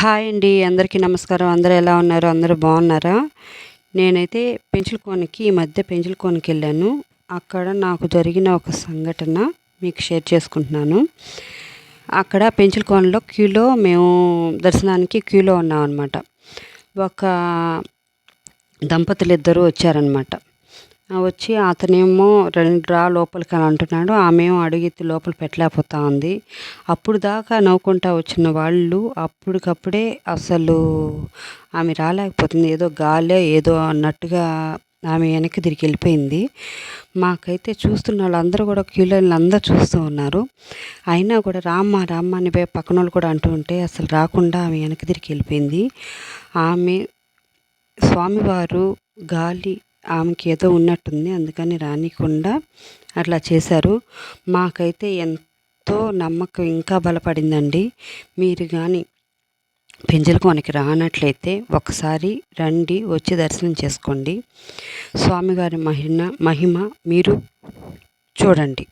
Hi అండి అందరికీ నమస్కారం. అందరూ ఎలా ఉన్నారు? అందరూ బాగున్నారా? నేనైతే పెంచులకోనకి ఈ మధ్య పెంచులకోనకి వెళ్ళాను. అక్కడ నాకు జరిగిన ఒక సంఘటన మీకు షేర్ చేసుకుంటున్నాను. అక్కడ పెంచులకోనలో క్యూలో మేము దర్శనానికి క్యూలో ఉన్నాం అనమాట ఒక దంపతులు ఇద్దరు వచ్చారనమాట వచ్చి అతనేమో రెండు రా లోపలికి అని అంటున్నాడు. ఆమెమో అడుగెత్తి లోపల పెట్టలేకపోతా ఉంది. అప్పుడు దాకా నవ్వుకుంటా వచ్చిన వాళ్ళు అప్పటికప్పుడే అసలు ఆమె రాలేకపోతుంది. ఏదో గాలే ఏదో అన్నట్టుగా ఆమె వెనక్కి తిరిగి వెళ్ళిపోయింది. మాకైతే చూస్తున్న వాళ్ళందరూ కూడా క్యూలో అందరూ చూస్తూ ఉన్నారు. అయినా కూడా రామ్మ రామ్మ అని పక్కన వాళ్ళు కూడా అంటూ ఉంటే అసలు రాకుండా ఆమె వెనక్కి తిరిగి వెళ్ళిపోయింది. ఆమె స్వామివారు గాలి ఆమెకి ఏదో ఉన్నట్టుంది అందుకని రానికుండా అట్లా చేశారు. మాకైతే ఎంతో నమ్మకం ఇంకా బలపడిందండి. మీరు కానీ పెంజలకోనకి రానట్లయితే ఒకసారి రండి వచ్చి దర్శనం చేసుకోండి. స్వామివారి మహిమ మహిమ మీరు చూడండి.